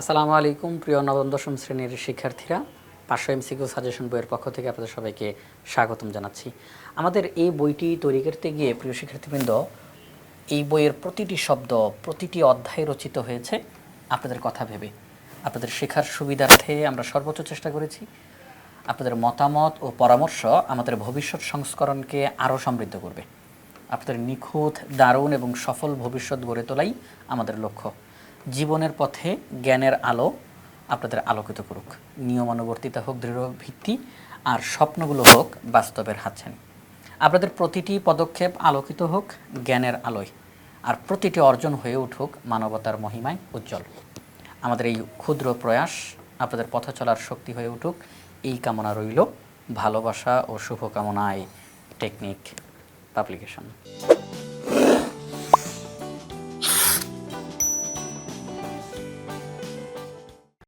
আসসালামু আলাইকুম, প্রিয় নবম, দশম শ্রেণির শিক্ষার্থীরা। পাঁচশো এমসিকিউ সাজেশন বইয়ের পক্ষ থেকে আপনাদের সবাইকে স্বাগতম জানাচ্ছি। আমাদের এই বইটি তৈরি করতে গিয়ে, প্রিয় শিক্ষার্থীবৃন্দ, এই বইয়ের প্রতিটি শব্দ, প্রতিটি অধ্যায় রচিত হয়েছে। আপনাদের কথা ভেবে, আপনাদের শেখার সুবিধার্থে আমরা সর্বোচ্চ চেষ্টা করেছি। আপনাদের মতামত ও পরামর্শ আমাদের ভবিষ্যৎ সংস্করণকে আরও সমৃদ্ধ করবে। আপনাদের নিখুঁত, দারুণ এবং সফল ভবিষ্যৎ গড়ে তোলাই আমাদের লক্ষ্য। জীবনের পথে জ্ঞানের আলো আপনাদের আলোকিত করুক। নিয়মানুবর্তিতা হোক, দৃঢ় ভিত্তি আর স্বপ্নগুলো হোক বাস্তবের হাতছানি। আপনাদের প্রতিটি পদক্ষেপ আলোকিত হোক, জ্ঞানের আলোয়। আর প্রতিটি অর্জন হয়ে উঠুক মানবতার মহিমায় উজ্জ্বল। আমাদের এই ক্ষুদ্র প্রয়াস আপনাদের পথ চলার শক্তি হয়ে উঠুক। এই কামনা রইল। ভালোবাসা ও শুভকামনায় টেকনিক পাবলিকেশন।